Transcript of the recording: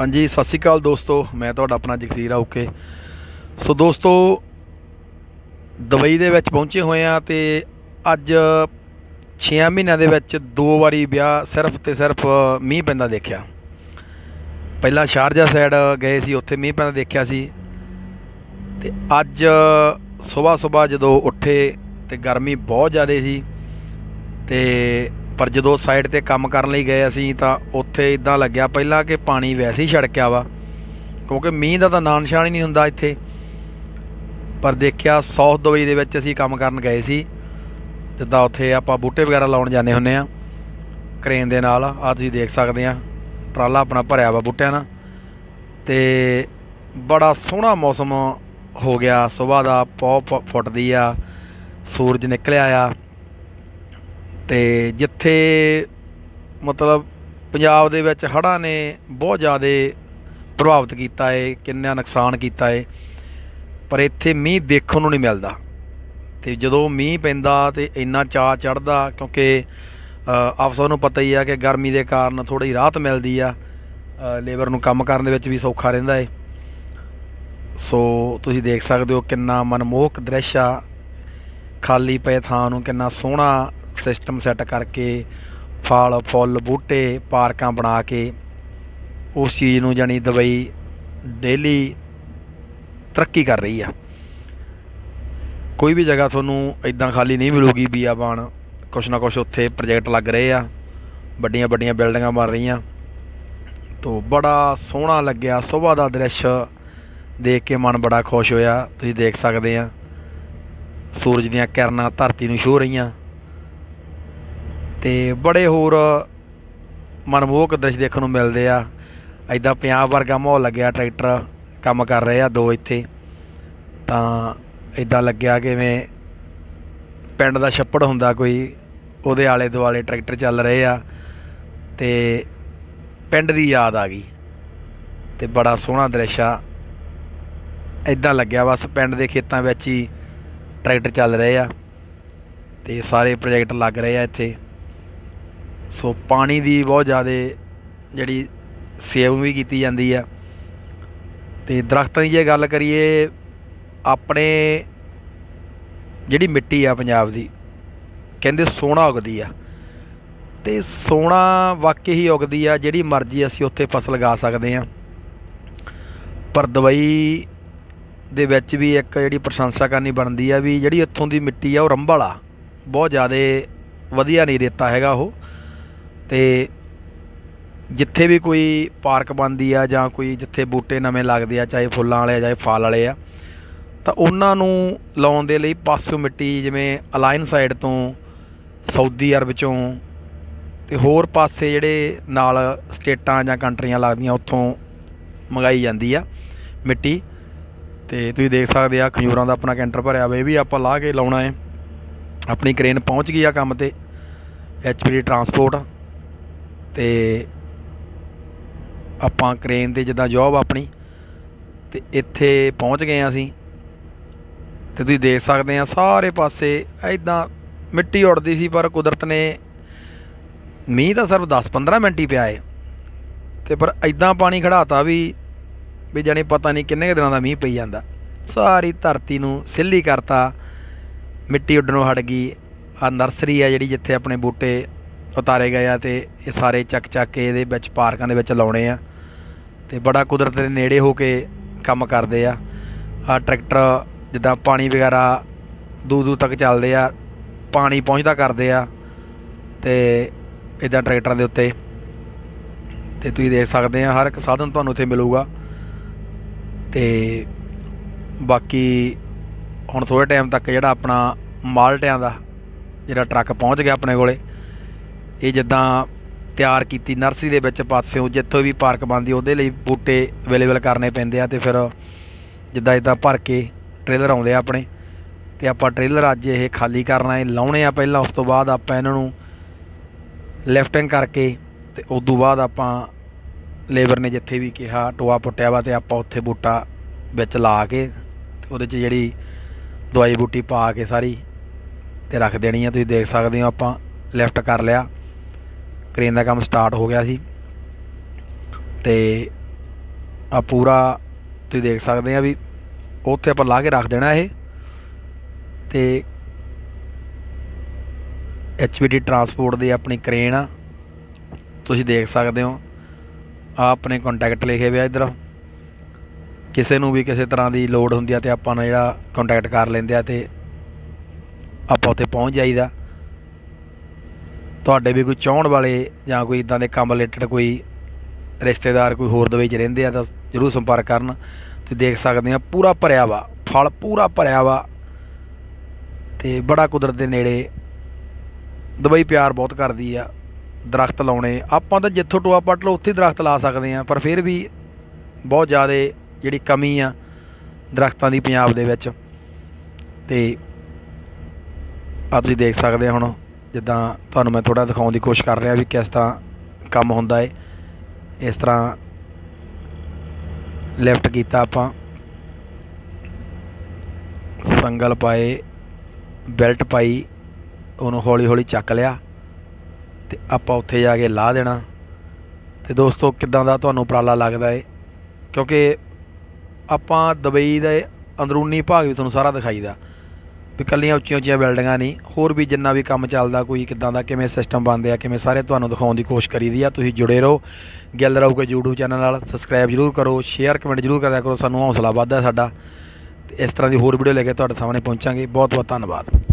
ਹਾਂਜੀ, ਸਤਿ ਸ਼੍ਰੀ ਅਕਾਲ ਦੋਸਤੋ। ਮੈਂ ਤੁਹਾਡਾ ਆਪਣਾ ਜਗਸੀਰ ਆਉਕੇ। ਸੋ ਦੋਸਤੋ, ਦੁਬਈ ਦੇ ਵਿੱਚ ਪਹੁੰਚੇ ਹੋਏ ਆ ਤੇ ਅੱਜ 6 ਮਹੀਨਿਆਂ ਦੇ ਵਿੱਚ ਦੋ ਵਾਰੀ ਵਿਆਹ ਸਿਰਫ ਤੇ ਸਿਰਫ ਮੀਂਹ ਪੈਂਦਾ ਦੇਖਿਆ। ਪਹਿਲਾਂ ਸ਼ਾਰਜਾ ਸਾਈਡ ਗਏ ਸੀ, ਉੱਥੇ ਮੀਂਹ ਪੈਂਦਾ ਦੇਖਿਆ ਸੀ। ਤੇ ਅੱਜ ਸਵੇਰ ਸਵੇਰ ਜਦੋਂ ਉੱਠੇ ਤੇ ਗਰਮੀ ਬਹੁਤ ਜ਼ਿਆਦਾ ਸੀ ਤੇ ਪਰ ਜਦੋਂ ਸਾਈਡ ਤੇ ਕੰਮ ਕਰਨ ਲਈ ਗਏ ਅਸੀਂ ਤਾਂ ਉੱਥੇ ਇਦਾਂ ਲੱਗਿਆ ਪਹਿਲਾਂ ਕਿ ਪਾਣੀ ਵੈਸੇ ਹੀ ਛੜਕਿਆ ਵਾ, ਕਿਉਂਕਿ ਮੀਂਹ ਦਾ ਤਾਂ ਨਾਂ ਨਿਸ਼ਾਨ ਹੀ ਨਹੀਂ ਹੁੰਦਾ ਇੱਥੇ। ਪਰ ਦੇਖਿਆ ਸਾਊਥ ਦੁਬਈ ਦੇ ਵਿੱਚ ਅਸੀਂ ਕੰਮ ਕਰਨ ਗਏ ਸੀ, ਜਿੱਦਾਂ ਉੱਥੇ ਆਪਾਂ ਬੂਟੇ ਵਗੈਰਾ ਲਾਉਣ ਜਾਂਦੇ ਹੁੰਨੇ ਆ ਕਰੇਨ ਦੇ ਨਾਲ ਆ ਤੁਸੀਂ ਦੇਖ ਸਕਦੇ ਆ ਟਰਾਲਾ ਆਪਣਾ ਭਰਿਆ ਵਾ ਬੂਟਿਆਂ ਨਾਲ। ਤੇ ਬੜਾ ਸੋਹਣਾ ਮੌਸਮ ਹੋ ਗਿਆ, ਸਵੇਰ ਦਾ ਪੌ, ਫੁੱਟਦੀ ਆ, ਸੂਰਜ ਨਿਕਲਿਆ ਆ। ਤੇ ਜਿੱਥੇ ਮਤਲਬ ਪੰਜਾਬ ਦੇ ਵਿੱਚ ਹੜ੍ਹਾਂ ਨੇ ਬਹੁਤ ਜ਼ਿਆਦਾ ਪ੍ਰਭਾਵਿਤ ਕੀਤਾ ਏ ਕਿੰਨਾ ਨੁਕਸਾਨ ਕੀਤਾ ਏ ਪਰ ਇੱਥੇ ਮੀਂਹ ਦੇਖਣ ਨੂੰ ਨਹੀਂ ਮਿਲਦਾ। ਤੇ ਜਦੋਂ ਮੀਂਹ ਪੈਂਦਾ ਤੇ ਇੰਨਾ ਚਾਅ ਚੜਦਾ ਕਿਉਂਕਿ ਅ, ਆਪ ਸਭ ਨੂੰ ਪਤਾ ਹੀ ਆ ਕਿ ਗਰਮੀ ਦੇ ਕਾਰਨ ਥੋੜੀ ਰਾਹਤ ਮਿਲਦੀ ਆ ਲੇਬਰ ਨੂੰ ਕੰਮ ਕਰਨ ਦੇ ਵਿੱਚ ਵੀ ਸੌਖਾ ਰਹਿੰਦਾ ਏ। ਸੋ ਤੁਸੀਂ ਦੇਖ ਸਕਦੇ ਹੋ ਕਿੰਨਾ ਮਨਮੋਹਕ ਦ੍ਰਿਸ਼ ਆ। ਖਾਲੀ ਪਏ ਥਾਂ ਨੂੰ ਕਿੰਨਾ ਸੋਹਣਾ ਸਿਸਟਮ ਸੈੱਟ ਕਰਕੇ ਫਲ, ਫੁੱਲ, ਬੂਟੇ, ਪਾਰਕਾਂ ਬਣਾ ਕੇ ਉਸ ਚੀਜ਼ ਨੂੰ ਜਾਣੀ ਦੁਬਈ ਡੇਲੀ ਤਰੱਕੀ ਕਰ ਰਹੀ ਆ। ਕੋਈ ਵੀ ਜਗ੍ਹਾ ਤੁਹਾਨੂੰ ਇਦਾਂ ਖਾਲੀ ਨਹੀਂ ਮਿਲੂਗੀ ਬੀਆਬਾਨ ਕੁਛ ਨਾ ਕੁਛ ਉੱਥੇ ਪ੍ਰੋਜੈਕਟ ਲੱਗ ਰਹੇ ਆ, ਵੱਡੀਆਂ ਵੱਡੀਆਂ ਬਿਲਡਿੰਗਾਂ ਬਣ ਰਹੀਆਂ। ਤੋ ਬੜਾ ਸੋਹਣਾ ਲੱਗਿਆ ਸੁਬਾਹ ਦਾ ਦ੍ਰਿਸ਼ ਦੇਖ ਕੇ ਮਨ ਬੜਾ ਖੁਸ਼ ਹੋਇਆ, ਤੁਸੀਂ ਦੇਖ ਸਕਦੇ ਆ। ਸੂਰਜ ਦੀਆਂ ਕਿਰਨਾਂ ਧਰਤੀ ਨੂੰ ਛੂਹ ਰਹੀਆਂ। ਤੇ ਬੜੇ ਹੋਰ ਮਨਮੋਹਕ ਦ੍ਰਿਸ਼ ਦੇਖਣ ਨੂੰ ਮਿਲਦੇ ਆ। ਐਦਾਂ ਪੰਜਾਬ ਵਰਗਾ ਮਾਹੌਲ ਲੱਗਿਆ, ਟਰੈਕਟਰ ਕੰਮ ਕਰ ਰਹੇ ਆ ਦੋ ਇੱਥੇ। ਤਾਂ ਐਦਾਂ ਲੱਗਿਆ ਕਿਵੇਂ ਪਿੰਡ ਦਾ ਛੱਪੜ ਹੁੰਦਾ ਕੋਈ, ਉਹਦੇ ਆਲੇ ਦੁਆਲੇ ਟਰੈਕਟਰ ਚੱਲ ਰਹੇ ਆ ਤੇ ਪਿੰਡ ਦੀ ਯਾਦ ਆ ਗਈ ਤੇ ਬੜਾ ਸੋਹਣਾ ਦ੍ਰਿਸ਼ ਆ। ਐਦਾਂ ਲੱਗਿਆ ਬਸ ਪਿੰਡ ਦੇ ਖੇਤਾਂ ਵਿੱਚ ਹੀ ਟਰੈਕਟਰ ਚੱਲ ਰਹੇ ਆ ਤੇ ਸਾਰੇ ਪ੍ਰੋਜੈਕਟ ਲੱਗ ਰਹੇ ਆ ਇੱਥੇ। ਸੋ ਪਾਣੀ ਦੀ ਬਹੁਤ ਜ਼ਿਆਦਾ ਜਿਹੜੀ ਸੇਵ ਵੀ ਕੀਤੀ ਜਾਂਦੀ ਆ। ਤੇ ਦਰਖਤਾਂ ਦੀ ਜੇ ਗੱਲ ਕਰੀਏ, ਆਪਣੇ ਜਿਹੜੀ ਮਿੱਟੀ ਆ ਪੰਜਾਬ ਦੀ, ਕਹਿੰਦੇ ਸੋਨਾ ਉਗਦੀ ਆ। ਤੇ ਸੋਨਾ ਵਾਕਈ ਹੀ ਉਗਦੀ ਆ, ਜਿਹੜੀ ਮਰਜ਼ੀ ਅਸੀਂ ਉੱਥੇ ਫਸਲ ਲਗਾ ਸਕਦੇ ਆ। ਪਰ ਦਵਾਈ ਦੇ ਵਿੱਚ ਵੀ ਇੱਕ ਜਿਹੜੀ ਪ੍ਰਸ਼ੰਸਾ ਕਰਨੀ ਬਣਦੀ ਆ ਵੀ ਜਿਹੜੀ ਇੱਥੋਂ ਦੀ ਮਿੱਟੀ ਆ, ਉਹ ਰੰਬਲ ਆ ਬਹੁਤ ਜ਼ਿਆਦਾ ਵਧੀਆ ਨਹੀਂ ਦਿੱਤਾ ਹੈਗਾ ਉਹ। ਅਤੇ ਜਿੱਥੇ ਵੀ ਕੋਈ ਪਾਰਕ ਬਣਦੀ ਆ ਜਾਂ ਕੋਈ ਜਿੱਥੇ ਬੂਟੇ ਨਵੇਂ ਲੱਗਦੇ ਆ, ਚਾਹੇ ਫੁੱਲਾਂ ਵਾਲੇ ਆ, ਚਾਹੇ ਫਲ ਵਾਲੇ ਆ, ਤਾਂ ਉਹਨਾਂ ਨੂੰ ਲਾਉਣ ਦੇ ਲਈ ਪਾਸਿਓਂ ਮਿੱਟੀ ਜਿਵੇਂ ਅਲਾਇਨ ਸਾਈਡ ਤੋਂ ਸਾਊਦੀ ਅਰਬ ਚੋਂ ਤੇ ਹੋਰ ਪਾਸੇ ਜਿਹੜੇ ਨਾਲ ਸਟੇਟਾਂ ਜਾਂ ਕੰਟਰੀਆਂ ਲੱਗਦੀਆਂ ਉੱਥੋਂ ਮੰਗਾਈ ਜਾਂਦੀ ਆ ਮਿੱਟੀ। ਤੇ ਤੁਸੀਂ ਦੇਖ ਸਕਦੇ ਆ ਖਜੂਰਾਂ ਦਾ ਆਪਣਾ ਕੈਂਟਰ ਭਰਿਆ ਹੋਇਆ ਇਹ ਵੀ ਆਪਾਂ ਲਾ ਕੇ ਲਾਉਣਾ ਹੈ ਆਪਣੀ ਕ੍ਰੇਨ ਪਹੁੰਚ ਗਈ ਆ ਕੰਮ ਤੇ ਐਚਪੀਡੀ ਟਰਾਂਸਪੋਰਟ। ਤੇ ਆਪਾਂ ਕ੍ਰੇਨ ਤੇ ਜਿੱਦਾਂ ਜੌਬ ਆਪਣੀ, ਤੇ ਇੱਥੇ ਪਹੁੰਚ ਗਏ ਆ ਅਸੀਂ। ਤੇ ਤੁਸੀਂ ਦੇਖ ਸਕਦੇ ਆ ਸਾਰੇ ਪਾਸੇ ਐਦਾਂ ਮਿੱਟੀ ਉੱਡਦੀ ਸੀ, ਪਰ ਕੁਦਰਤ ਨੇ ਮੀਂਹ ਤਾਂ ਸਿਰਫ 10-15 ਮਿੰਟ ਹੀ ਪਿਆ ਏ। ਤੇ ਪਰ ਐਦਾਂ ਪਾਣੀ ਖੜਾਤਾ ਵੀ ਵੀ ਜਾਣੀ ਪਤਾ ਨਹੀਂ ਕਿੰਨੇ ਕੁ ਦਿਨਾਂ ਦਾ ਮੀਂਹ ਪਈ ਜਾਂਦਾ। ਸਾਰੀ ਧਰਤੀ ਨੂੰ ਸਿੱਲੀ ਕਰਤਾ, ਮਿੱਟੀ ਉੱਡਣੋਂ ਹਟ ਗਈ। ਆ ਨਰਸਰੀ ਆ ਜਿਹੜੀ ਜਿੱਥੇ ਆਪਣੇ ਬੂਟੇ ਉਤਾਰੇ ਗਏ ਆ ਤੇ ਇਹ ਸਾਰੇ ਚੱਕ ਚੱਕ ਕੇ ਇਹਦੇ ਵਿੱਚ ਪਾਰਕਾਂ ਦੇ ਵਿੱਚ ਲਾਉਣੇ ਆ। ਤੇ ਬੜਾ ਕੁਦਰਤ ਦੇ ਨੇੜੇ ਹੋ ਕੇ ਕੰਮ ਕਰਦੇ ਆ। ਆ ਟਰੈਕਟਰ ਜਿੱਦਾਂ ਪਾਣੀ ਵਗੈਰਾ ਦੂਰ ਦੂਰ ਤੱਕ ਚੱਲਦੇ ਆ, ਪਾਣੀ ਪਹੁੰਚਦਾ ਕਰਦੇ ਆ ਤੇ ਇਦਾਂ ਟਰੈਕਟਰਾਂ ਦੇ ਉੱਤੇ। ਤੇ ਤੁਸੀਂ ਦੇਖ ਸਕਦੇ ਆ, ਹਰ ਇੱਕ ਸਾਧਨ ਤੁਹਾਨੂੰ ਇੱਥੇ ਮਿਲੂਗਾ। ਤੇ ਬਾਕੀ ਹੁਣ ਥੋੜੇ ਟਾਈਮ ਤੱਕ ਜਿਹੜਾ ਆਪਣਾ ਮਾਲਟਿਆਂ ਦਾ ਜਿਹੜਾ ਟਰੱਕ ਪਹੁੰਚ ਗਿਆ ਆਪਣੇ ਕੋਲੇ ਇਹ ਜਿੱਦਾਂ ਤਿਆਰ ਕੀਤੀ ਨਰਸਰੀ ਦੇ ਵਿੱਚ ਪਾਸਿਓਂ ਜਿੱਥੋਂ ਵੀ ਪਾਰਕ ਬਣਦੀ ਉਹਦੇ ਲਈ ਬੂਟੇ ਅਵੇਲੇਬਲ ਕਰਨੇ ਪੈਂਦੇ ਆ ਤੇ ਫਿਰ ਜਿੱਦਾਂ ਇਦਾਂ ਭਰ ਕੇ ਟ੍ਰੇਲਰ ਆਉਂਦੇ ਆ ਆਪਣੇ ਤੇ ਆਪਾਂ ਟ੍ਰੇਲਰ ਅੱਜ ਇਹ ਖਾਲੀ ਕਰਨਾ ਹੈ, ਲਾਉਣੇ ਆ ਪਹਿਲਾਂ, ਉਸ ਤੋਂ ਬਾਅਦ ਆਪਾਂ ਇਹਨਾਂ ਨੂੰ ਲਿਫਟਿੰਗ ਕਰਕੇ ਤੇ ਉਸ ਤੋਂ ਬਾਅਦ ਆਪਾਂ ਲੇਬਰ ਨੇ ਜਿੱਥੇ ਵੀ ਕਿਹਾ ਟੋਆ ਪੁੱਟਿਆ ਵਾ ਤੇ ਆਪਾਂ ਉੱਥੇ ਬੂਟਾ ਵਿੱਚ ਲਾ ਕੇ ਤੇ ਉਹਦੇ 'ਚ ਜਿਹੜੀ ਦਵਾਈ ਬੂਟੀ ਪਾ ਕੇ ਸਾਰੀ ਤੇ ਰੱਖ ਦੇਣੀ ਆ, ਤੁਸੀਂ ਦੇਖ ਸਕਦੇ ਹੋ ਆਪਾਂ ਲਿਫਟ ਕਰ ਲਿਆ। ਕ੍ਰੇਨ ਦਾ ਕੰਮ ਸਟਾਰਟ ਹੋ ਗਿਆ ਸੀ। ਤੇ ਆ ਪੂਰਾ ਤੁਸੀਂ ਦੇਖ ਸਕਦੇ ਆ ਵੀ ਉੱਥੇ ਆਪਾਂ ਲਾ ਕੇ ਰੱਖ ਦੇਣਾ ਇਹ। ਤੇ ਐਚਵੀਡੀ ਟਰਾਂਸਪੋਰਟ ਦੀ ਆਪਣੀ ਕਰੇਨ ਆ। ਤੁਸੀਂ ਦੇਖ ਸਕਦੇ ਹੋ ਆ ਆਪਣੇ ਕੰਟੈਕਟ ਲਿਖੇ ਹੋਏ ਆ ਇੱਧਰ। ਕਿਸੇ ਨੂੰ ਵੀ ਕਿਸੇ ਤਰ੍ਹਾਂ ਦੀ ਲੋੜ ਹੁੰਦੀ ਆ ਤੇ ਆਪਾਂ ਨੂੰ ਜਿਹੜਾ ਕੰਟੈਕਟ ਕਰ ਲੈਂਦੇ ਆ ਤੇ ਆਪਾਂ ਉੱਥੇ ਪਹੁੰਚ ਜਾਈਦਾ। ਤੁਹਾਡੇ ਵੀ ਕੋਈ ਚਾਹਣ ਵਾਲੇ ਜਾਂ ਕੋਈ ਇਦਾਂ ਦੇ ਕੰਮ ਰਿਲੇਟਡ ਕੋਈ ਰਿਸ਼ਤੇਦਾਰ ਕੋਈ ਹੋਰ ਦਵਾਈ 'ਚ ਰਹਿੰਦੇ ਆ ਤਾਂ ਜਰੂਰ ਸੰਪਰਕ ਕਰਨ। ਤੁਸੀਂ ਦੇਖ ਸਕਦੇ ਆ ਪੂਰਾ ਭਰਿਆ ਵਾ, ਫਲ ਪੂਰਾ ਭਰਿਆ ਵਾ ਤੇ ਬੜਾ ਕੁਦਰਤ ਦੇ ਨੇੜੇ ਦੁਬਈ ਪਿਆਰ ਬਹੁਤ ਕਰਦੀ ਆ, ਦਰਖਤ ਲਾਉਣੇ। ਆਪਾਂ ਤਾਂ ਜਿੱਥੋਂ ਟੋਆ ਪੱਟ ਲਓ, ਉੱਥੇ ਹੀ ਦਰਖਤ ਲਾ ਸਕਦੇ ਆ, ਪਰ ਫਿਰ ਵੀ ਬਹੁਤ ਜ਼ਿਆਦਾ ਜਿਹੜੀ ਕਮੀ ਆ ਦਰਖਤਾਂ ਦੀ ਪੰਜਾਬ ਦੇ ਵਿੱਚ। ਤੇ ਆ ਤੁਸੀਂ ਦੇਖ ਸਕਦੇ ਆ ਹੁਣ ਜਿੱਦਾਂ ਤੁਹਾਨੂੰ ਮੈਂ ਥੋੜਾ ਦਿਖਾਉਣ ਦੀ ਕੋਸ਼ਿਸ਼ ਕਰ ਰਿਹਾ ਵੀ ਕਿਸ ਤਰ੍ਹਾਂ ਕੰਮ ਹੁੰਦਾ ਹੈ ਇਸ ਤਰ੍ਹਾਂ ਲਿਫਟ ਕੀਤਾ ਆਪਾਂ। ਸੰਗਲ ਪਾਏ, ਬੈਲਟ ਪਾਈ, ਉਹਨੂੰ ਹੌਲੀ ਹੌਲੀ ਚੱਕ ਲਿਆ ਤੇ ਆਪਾਂ ਉੱਥੇ ਜਾ ਕੇ ਲਾ ਦੇਣਾ। ਤੇ ਦੋਸਤੋ, ਕਿੱਦਾਂ ਦਾ ਤੁਹਾਨੂੰ ਉਪਰਾਲਾ ਲੱਗਦਾ ਏ? ਕਿਉਂਕਿ ਆਪਾਂ ਦੁਬਈ ਦੇ ਅੰਦਰੂਨੀ ਭਾਗ ਵੀ ਤੁਹਾਨੂੰ ਸਾਰਾ ਦਿਖਾਈਦਾ। ਵੀ ਕੱਲੀਆਂ ਉੱਚੀਆਂ ਉੱਚੀਆਂ ਬਿਲਡਿੰਗਾਂ ਨਹੀਂ, ਹੋਰ ਵੀ ਜਿੰਨਾ ਵੀ ਕੰਮ ਚੱਲਦਾ, ਕੋਈ ਕਿੱਦਾਂ ਦਾ ਕਿਵੇਂ ਸਿਸਟਮ ਬਣਦੇ ਆ, ਕਿਵੇਂ ਸਾਰੇ ਤੁਹਾਨੂੰ ਦਿਖਾਉਣ ਦੀ ਕੋਸ਼ਿਸ਼ ਕਰੀਦੀ ਆ, ਤੁਸੀਂ ਜੁੜੇ ਰਹੋ ਗਿੱਲ ਰਹੋਗੇ YouTube ਚੈਨਲ ਨਾਲ ਸਬਸਕ੍ਰਾਈਬ ਜਰੂਰ ਕਰੋ ਸ਼ੇਅਰ ਕਮੈਂਟ ਜਰੂਰ ਕਰਿਆ ਕਰੋ, ਸਾਨੂੰ ਹੌਸਲਾ ਵੱਧਦਾ ਸਾਡਾ। ਤੇ ਇਸ ਤਰ੍ਹਾਂ ਦੀ ਹੋਰ ਵੀਡੀਓ ਲੈ ਕੇ ਤੁਹਾਡੇ ਸਾਹਮਣੇ ਪਹੁੰਚਾਂਗੇ। ਬਹੁਤ ਬਹੁਤ ਧੰਨਵਾਦ।